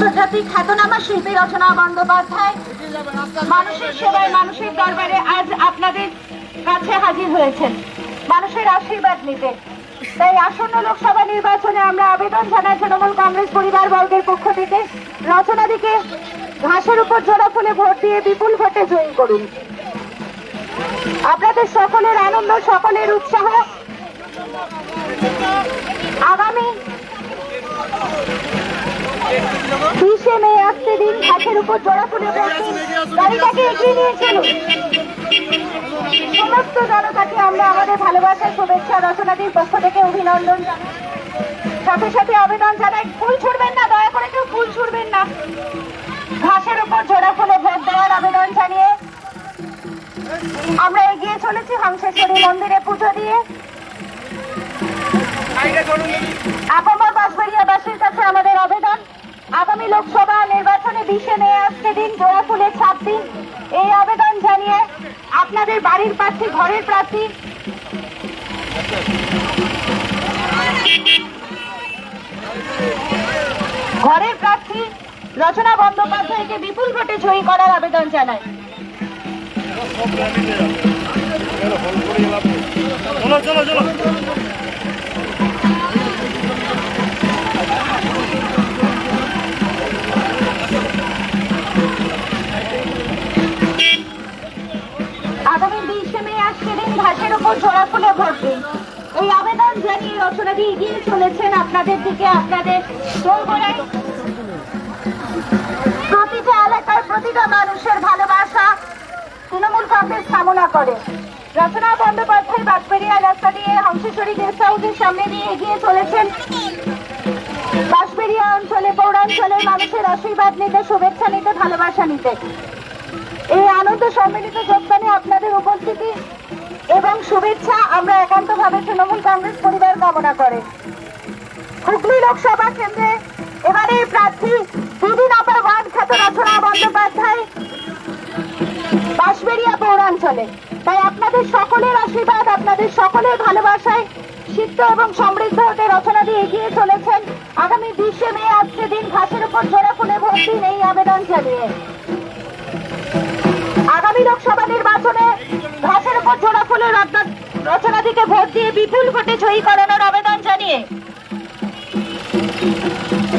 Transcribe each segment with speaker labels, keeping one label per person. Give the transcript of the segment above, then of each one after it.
Speaker 1: আন্তর্জাতিক খ্যাতনামা শিল্পী রচনা বন্দ্যোপাধ্যায়। মানুষের সেবায় মানুষের দরবারে আজ আপনাদের কাছে হাজির হয়েছেন। মানুষের আশীর্বাদ নিতে। তাই আসন্ন লোকসভা নির্বাচনে আমরা আবেদন জানাই তৃণমূল কংগ্রেস পরিবার বর্গের পক্ষ থেকে। রচনাদিকে ঘাসের উপর জোড়া ফুলে ভোট দিয়ে বিপুল ভোটে জয়ী করুন। আপনাদের সকলের আনন্দ, সকলের উৎসাহ। আগামী বিশে মে আসতে দিন ঘাসের উপর জোড়া ফুলে গাড়িটাকে এগিয়ে নিয়ে চলুন। সমস্ত জনতাকে আমরা আমাদের ভালোবাসার শুভেচ্ছা রচনাটির পক্ষ থেকে অভিনন্দন জানাই। সাথে সাথে আবেদন জানাই, ফুল ছুড়বেন না, দয়া করে কেউ ফুল ছুড়বেন না। ঘাসের উপর জোড়া ফুলে ভোট দেওয়ার আবেদন জানিয়ে আমরা এগিয়ে চলেছি হংসেশ্বরী মন্দিরে। বিশে আসছে দিন জোড়া ছাপ দিন এই আবেদন জানিয়ে আপনাদের বাড়ির প্রার্থী ঘরের প্রার্থী ঘরের প্রার্থী রচনা বন্দ্যোপাধ্যায়কে বিপুল ভোটে জয়ী করার আবেদন জানাই।
Speaker 2: চলো চলো চলো।
Speaker 1: আগামী বিশে মে আসছে দিন ঘাসের উপর ঝোড়া ফুলে দিন এই আবেদন জানিয়ে রচনা দিয়ে এগিয়ে চলেছেন আপনাদের দিকে আপনাদের প্রতিটা এলাকার প্রতিটা মানুষের ভালোবাসা তৃণমূল কংগ্রেস কামনা করে। রচনা বন্দ্যোপাধ্যায় বাঁশবেড়িয়া রাস্তা দিয়ে হংসেশ্বরী গেস্ট হাউসের সামনে দিয়ে এগিয়ে চলেছেন। বাঁশবেড়িয়া অঞ্চলে, পৌরাঞ্চলের মানুষের আশীর্বাদ নিতে, শুভেচ্ছা নিতে, ভালোবাসা নিতে। এই আনন্দ সম্মিলিত যোগদানে আপনাদের উপস্থিতি এবং শুভেচ্ছা আমরা একান্তভাবে তৃণমূল কংগ্রেস পরিবার কামনা করে। হুগলি লোকসভা কেন্দ্রে এবারে প্রার্থী দিদি নম্বর ওয়ার্ড খ্যাত রচনা বন্দ্যোপাধ্যায় বাঁশবেড়িয়া পৌরাঞ্চলে। তাই আপনাদের সকলের আশীর্বাদ, আপনাদের সকলের ভালোবাসায় সিদ্ধ এবং সমৃদ্ধ হতে রচনা দিয়ে এগিয়ে চলেছেন। আগামী বিশে মে আজকে দিন ঘাসের উপর জোড়া ফুলে ভোট দিন এই আবেদন জানিয়ে। লোকসভা নির্বাচনে ঘাসের উপর জোড়া ফুলে রত্ন- রচনা দিকে ভোট দিয়ে বিপুল ভোটে জয়ী করানোর আবেদন জানিয়ে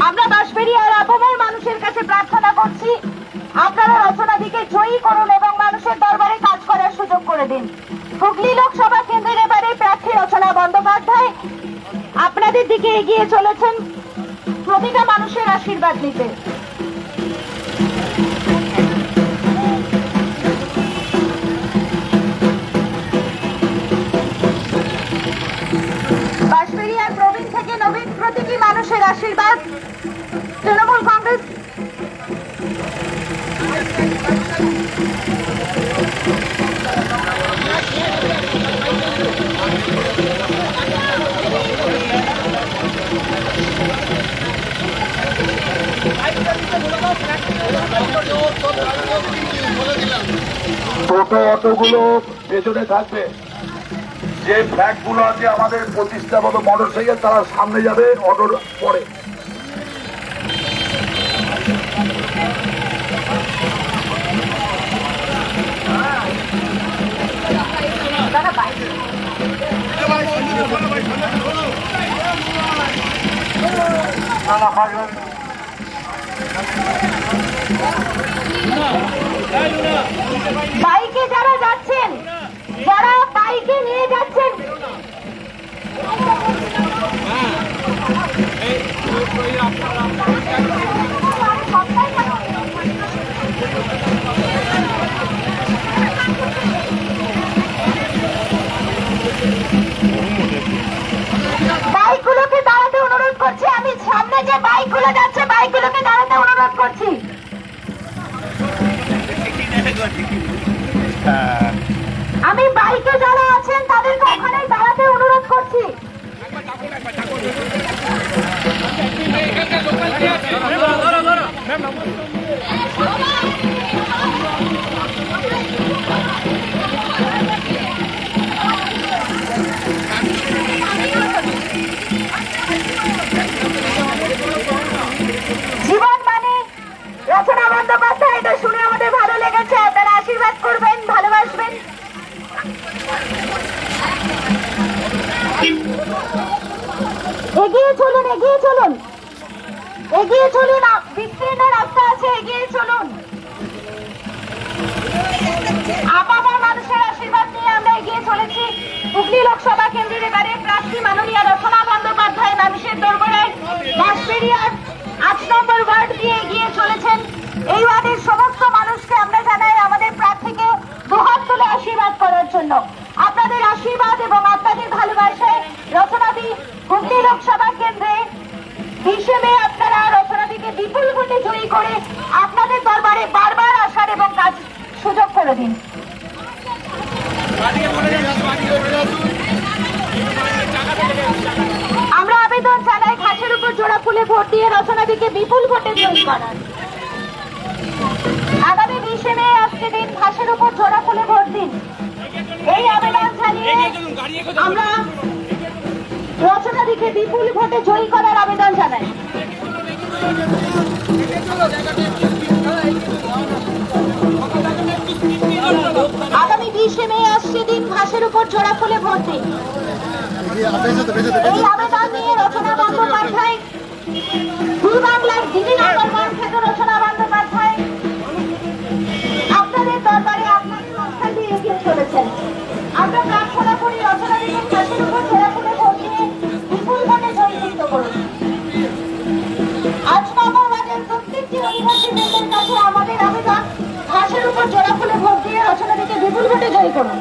Speaker 1: আমরা বাঁশবেরিয়ার আবহাওয়ার মানুষের কাছে প্রার্থনা করছি, আপনারা রচনা দিকে জয়ী করুন এবং মানুষের দরবারে কাজ করার সুযোগ করে দিন। হুগলি লোকসভা কেন্দ্রের এবারে প্রার্থী রচনা বন্দ্যোপাধ্যায়। আপনাদের দিকে এগিয়ে চলেছেন প্রতিটা মানুষের আশীর্বাদ নিতে। বাঁশবেড়িয়ার প্রবীণ থেকে নবীন প্রতিটি মানুষের আশীর্বাদ। তৃণমূল কংগ্রেস
Speaker 3: টোটো অটোগুলো পেছনে থাকবে। যে ফ্ল্যাগগুলো আছে আমাদের প্রতিষ্ঠাগত মোটর সাইকেল তারা সামনে যাবে অটোর পরে।
Speaker 1: বাইকে বাইকগুলোকে দাঁড়াতে অনুরোধ করছি। আমি সামনে যে বাইকগুলো যাচ্ছে বাইকগুলোকে দাঁড়াতে অনুরোধ করছি। এগিয়ে চলুন বিস্তীর্ণ রাস্তা আছে, এগিয়ে চলুন। আপামর মানুষের আশীর্বাদ নিয়ে আমরা এগিয়ে চলেছি। হুগলি লোকসভা কেন্দ্রের এবারে প্রার্থী মাননীয় রচনা বন্দ্যোপাধ্যায় মানুষের দরবারে বাঁশবেড়িয়ার আট নম্বর ওয়ার্ড দিয়ে এগিয়ে চলেছেন। এই ওয়ার্ডের সমস্ত মানুষকে আমরা জানাই আমাদের প্রার্থীকে দুহাত তুলে আশীর্বাদ করার জন্য। আপনাদের আশীর্বাদ এবং আপনাদের ভালোবাসায় রচনাদি হুগলি লোকসভা কেন্দ্রে হিসেবে জয়ী করে আপনাদের দরবারে বারবার আসার এবং কাজ সুযোগ করে দিন। আমরা আবেদন জানাই ঘাসের উপর জোড়া ফুলে ভোট দিয়ে রচনাদিকে বিপুল ভোটে জয়ী করার আগামী বিশে মে আজকে দিন ঘাসের উপর জোড়া ফুলে ভোট দিন। এই আবেদন জানিয়ে আমরা রচনাদিকে বিপুল ভোটে জয়ী করার আবেদন জানাই। আগামী বিশে মে আসছে দিন ঘাসের উপর জোড়া ফুলে ভোট আপনাদের দরবারে আপনাদের অবস্থান দিয়ে এগিয়ে চলেছেন। রচনা ঘটে যাই করুন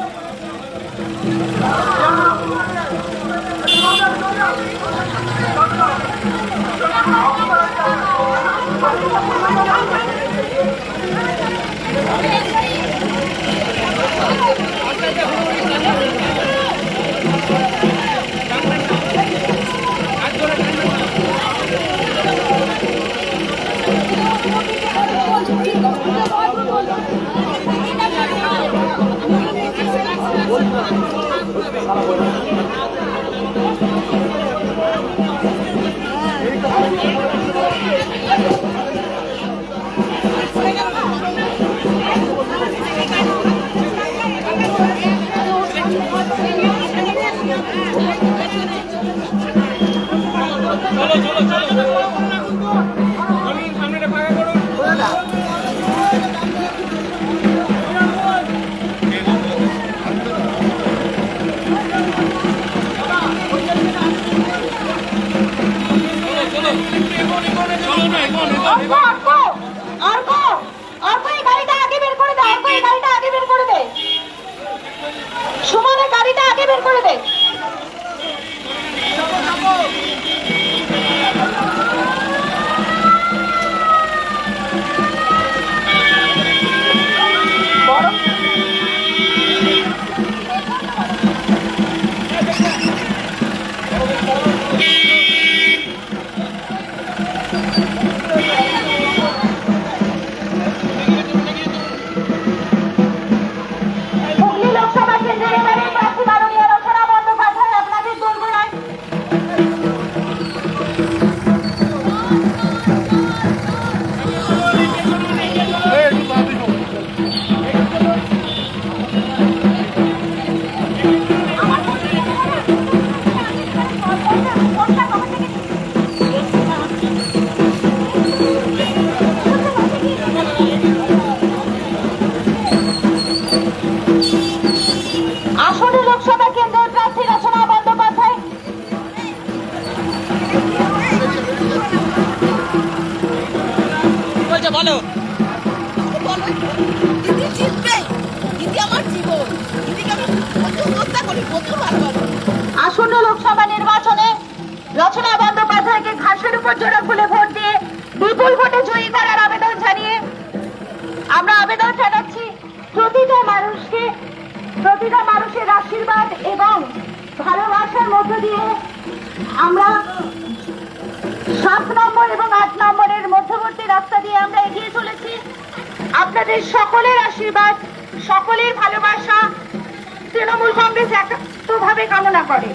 Speaker 1: গাড়িটা আগে বের করে দে
Speaker 2: বলছে বলো।
Speaker 4: বলো, দিদি জিতবে দিদি আমার জীবন দিদিকে আমি প্রচুর শ্রদ্ধা করি প্রচুর ভালোবাসি।
Speaker 1: আসন্ন লোকসভা নির্বাচনে রচনা বন্দ্যোপাধ্যায়কে ঘাসের উপর জোড়া খুলে ভোট দিয়ে বিপুল ভোটে জয়ী করার আবেদন জানিয়ে আমরা আবেদন জানাচ্ছি প্রতিটা মানুষকে প্রতিটা মানুষের আশীর্বাদ এবং ভালোবাসার মধ্য দিয়ে আমরা সাত নম্বর এবং আট নম্বরের মধ্যবর্তী রাস্তা দিয়ে আমরা এগিয়ে চলেছি। আপনাদের সকলের আশীর্বাদ, সকলের ভালোবাসা তৃণমূল কংগ্রেস একাত্মভাবে কামনা করে।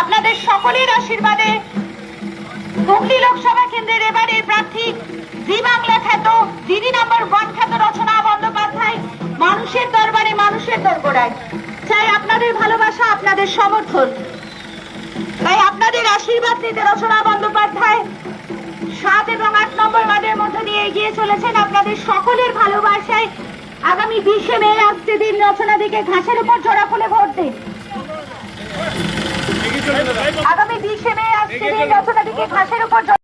Speaker 1: আপনাদের সকলের আশীর্বাদে হুগলি লোকসভা কেন্দ্রের এবারের প্রার্থী জি বাংলা খ্যাত দিদি নম্বর ওয়ান খ্যাত রচনা বন্দ্যোপাধ্যায়, মানুষের দরবারে, মানুষের দরগোড়ায়। চাই আপনাদের ভালোবাসা, আপনাদের সমর্থন। তাই আপনাদের আশীর্বাদ নিতে রচনা বন্দ্যোপাধ্যায় সাত এবং আট নম্বর ওয়ার্ডের মধ্যে দিয়ে এগিয়ে চলেছেন আপনাদের সকলের ভালোবাসায়। আগামী বিশে মে আসছে দিন রচনা দিকে ঘাসের উপর জোড়া ফুলে ভোট দিন আগামী বিশে মে আসছে দিন রচনা দিকে ঘাসের উপর